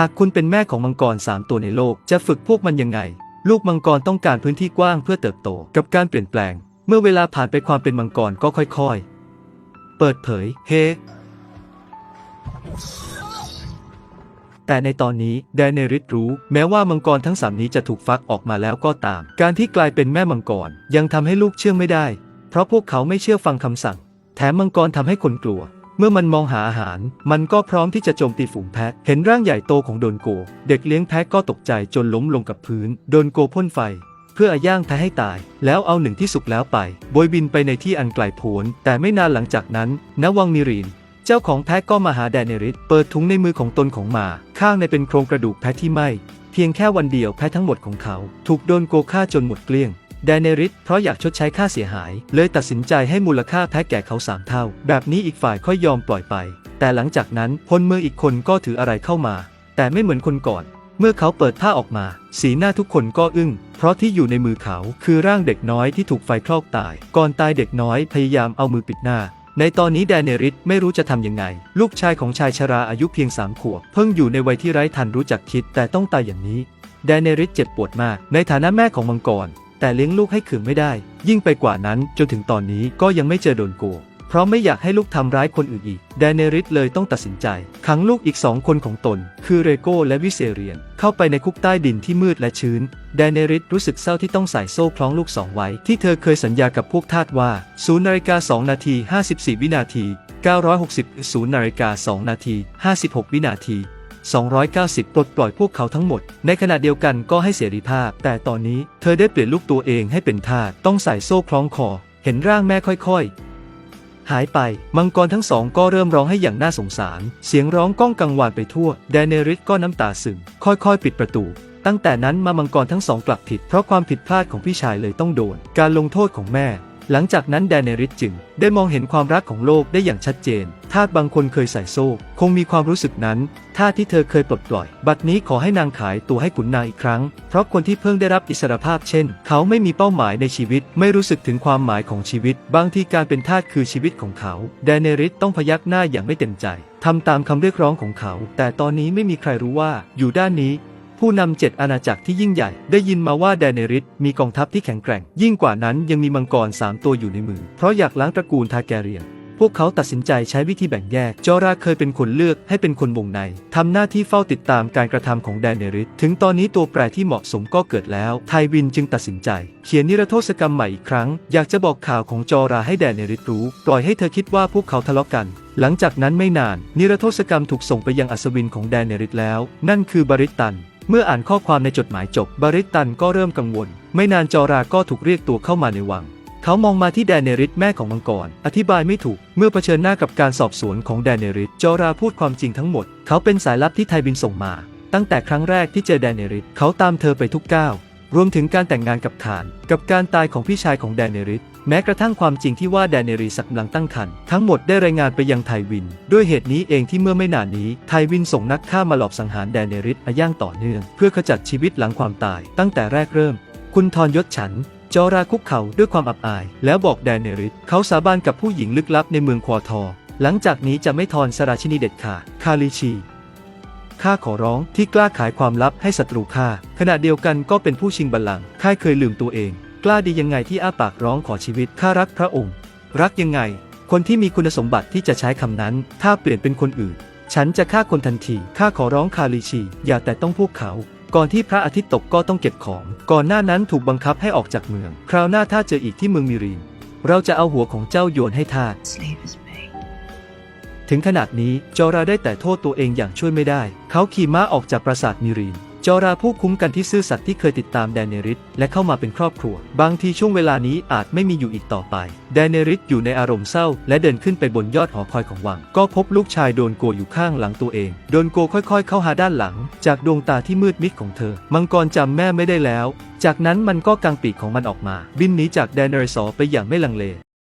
หากคุณเป็นแม่ของมังกรสามตัวในโลก จะฝึกพวกมันยังไง ลูกมังกรต้องการพื้นที่กว้างเพื่อเติบโตกับการเปลี่ยนแปลง เมื่อเวลาผ่านไปความเป็นมังกรก็ค่อยๆ เปิดเผย เฮแต่ในตอนนี้แดเนริสรู้ แม้ว่ามังกรทั้งสามนี้จะถูกฟักออกมาแล้วก็ตาม การที่กลายเป็นแม่มังกรยังทำให้ลูกเชื่องไม่ได้ เพราะพวกเขาไม่เชื่อฟังคำสั่ง แถมมังกรทำให้คนกลัว เมื่อมันมองหาอาหาร มันก็พร้อมที่จะโจมตีฝูงแพะ เห็นร่างใหญ่โตของโดนโก เด็กเลี้ยงแพะก็ตกใจจนล้มลงกับพื้น โดนโกพ่นไฟ เพื่อย่างแพะให้ตาย แล้วเอาหนึ่งที่สุกแล้วไปโบยบินไปในที่อันไกลโพ้น แต่ไม่นานหลังจากนั้นณวังมิรีนเจ้าของแพะก็มาหาแดเนริสเปิดถุงในมือของตนของมา ข้างในเป็นโครงกระดูกแพะที่ไหม้ เพียงแค่วันเดียวแพะทั้งหมดของเขา ถูกโดนโกฆ่าจนหมดเกลี้ยง แดเนริสเพราะอยากชดใช้ค่าเสียหาย เลยตัดสินใจให้มูลค่าแพะแก่เขาสามเท่า แบบนี้อีกฝ่ายค่อยยอมปล่อยไป แต่หลังจากนั้นพลเมืองอีกคนก็ถืออะไรเข้ามา แต่ไม่เหมือนคนก่อน เมื่อเขาเปิดผ้าออกมา สีหน้าทุกคนก็อึ้ง เพราะที่อยู่ในมือเขาคือร่างเด็กน้อยที่ถูกไฟคลอกตาย ก่อนตายเด็กน้อยพยายามเอามือปิดหน้าในตอนนี้แดเนริสไม่รู้จะทำยังไง ลูกชายของชายชราอายุเพียงสามขวบ เพิ่งอยู่ในวัยที่ไร้ทันรู้จักคิดแต่ต้องตายอย่างนี้ แดเนริสเจ็บปวดมาก ในฐานะแม่ของมังกร แต่เลี้ยงลูกให้ขืนไม่ได้ ยิ่งไปกว่านั้นจนถึงตอนนี้ก็ยังไม่เจอโดนโกงเพราะไม่อยากให้ลูกทำร้ายคนอื่นอีก แดเนริสเลยต้องตัดสินใจ ขังลูกอีกสองคนของตน คือเรโกและวิเซเรียน เข้าไปในคุกใต้ดินที่มืดและชื้น แดเนริสรู้สึกเศร้าที่ต้องใส่โซ่คล้องลูกสองไว้ ที่เธอเคยสัญญากับพวกทาสว่า0นาฬิกา2นาที 54 วินาที 960 0นาฬิกา2นาที 56 วินาที 290 ปลดปล่อยพวกเขาทั้งหมด ในขณะเดียวกันก็ให้เสรีภาพ แต่ตอนนี้เธอได้เปลี่ยนลูกตัวเองให้เป็นทาสต้องใส่โซ่คล้องคอ เห็นร่างแม่ค่อยๆ หายไป มังกรทั้งสองก็เริ่มร้องให้อย่างน่าสงสาร เสียงร้องก้องกังวานไปทั่ว แดเนริสก็น้ำตาซึม ค่อยๆ ปิดประตูตั้งแต่นั้นมามังกรทั้งสองกลับผิดเพราะความผิดพลาดของพี่ชายเลยต้องโดน การลงโทษของแม่ หลังจากนั้นแดนเนริสจึง ได้มองเห็นความรักของโลกได้อย่างชัดเจน ทาสบางคนเคยใส่โซ่ คงมีความรู้สึกนั้น ทาสที่เธอเคยปลดปล่อย บัดนี้ขอให้นางขายตัวให้ขุนนางอีกครั้ง เพราะคนที่เพิ่งได้รับอิสรภาพเช่น เขาไม่มีเป้าหมายในชีวิต ไม่รู้สึกถึงความหมายของชีวิต บางทีการเป็นทาสคือชีวิตของเขา แดนเนริสต้องพยักหน้าอย่างไม่เต็มใจทำตามคำเรียกร้องของเขา แต่ตอนนี้ไม่มีใครรู้ว่าอยู่ด้านนี้ ผู้นำเจ็ดอาณาจักรที่ยิ่งใหญ่ ได้ยินมาว่าแดเนริสมีกองทัพที่แข็งแกร่ง ยิ่งกว่านั้นยังมีมังกรสามตัวอยู่ในมือ เพราะอยากล้างตระกูลทาแกเรียน พวกเขาตัดสินใจใช้วิธีแบ่งแยก จอราเคยเป็นคนเลือกให้เป็นคนวงใน ทำหน้าที่เฝ้าติดตามการกระทำของแดเนริสถึงตอนนี้ตัวแปรที่เหมาะสมก็เกิดแล้ว ไทวินจึงตัดสินใจ เขียนนิรโทษกรรมใหม่อีกครั้ง อยากจะบอกข่าวของจอราให้แดเนริสรู้ ปล่อยให้เธอคิดว่าพวกเขาทะเลาะกันหลังจากนั้นไม่นาน นิรโทษกรรมถูกส่งไปยังอัศวินของแดเนริสแล้ว นั่นคือบริตัน เมื่ออ่านข้อความในจดหมายจบบาริตตันก็เริ่มกังวล ไม่นานจอราก็ถูกเรียกตัวเข้ามาในวัง เขามองมาที่แดเนริสแม่ของมังกร อธิบายไม่ถูก เมื่อเผชิญหน้ากับการสอบสวนของแดเนริสจอราพูดความจริงทั้งหมด เขาเป็นสายลับที่ไทบินส่งมา ตั้งแต่ครั้งแรกที่เจอแดเนริสเขาตามเธอไปทุกก้าว รวมถึงการแต่งงานกับขาน กับการตายของพี่ชายของแดนเนริสแม้กระทั่งความจริงที่ว่าแดนเนริสกำลังตั้งครรภ์ทั้งหมดได้รายงานไปยังไทวิน ด้วยเหตุนี้เองที่เมื่อไม่นานนี้ไทวินส่งนักฆ่ามาหลอกสังหารแดนเนริสอาย่างต่อเนื่อง เพื่อขจัดชีวิตหลังความตาย ตั้งแต่แรกเริ่ม คุณทรยศฉันจอราคุกเข่าด้วยความอับอาย แล้วบอกแดนเนริสเขาสาบานกับผู้หญิงลึกลับในเมืองควอทอ หลังจากนี้จะไม่ทอนสราชินีเด็ดขาดคาลิชี ข้าขอร้องที่กล้าขายความลับให้ศัตรูข้าขณะเดียวกันก็เป็นผู้ชิงบัลลังก์ข้าเคยลืมตัวเอง กล้าดียังไงที่อ้าปากร้องขอชีวิตข้ารักพระองค์ รักยังไง คนที่มีคุณสมบัติที่จะใช้คำนั้น ถ้าเปลี่ยนเป็นคนอื่น ฉันจะฆ่าคนทันทีข้าขอร้องคาลิชี อย่าแต่ต้องพวกเขา ก่อนที่พระอาทิตย์ตกก็ต้องเก็บของ ก่อนหน้านั้นถูกบังคับให้ออกจากเมือง คราวหน้าถ้าเจออีกที่เมืองมิรีนเราจะเอาหัวของเจ้าโยนให้ทาส ถึงขนาดนี้จอราได้แต่โทษตัวเองอย่างช่วยไม่ได้ เขาขี่ม้าออกจากปราสาทมิรีนจอราผู้คุ้มกันที่ซื่อสัตย์ที่เคยติดตามแดเนริสและเข้ามาเป็นครอบครัว บางทีช่วงเวลานี้อาจไม่มีอยู่อีกต่อไป แดเนริสอยู่ในอารมณ์เศร้า และเดินขึ้นไปบนยอดหอคอยของวัง ก็พบลูกชายโดนโกอยู่ข้างหลังตัวเอง โดนโกค่อยๆ เข้าหาด้านหลัง จากดวงตาที่มืดมิดของเธอ มังกรจำแม่ไม่ได้แล้ว จากนั้นมันก็กางปีกของมันออกมา บินหนีจากแดนเนริสอไปอย่างไม่ลังเล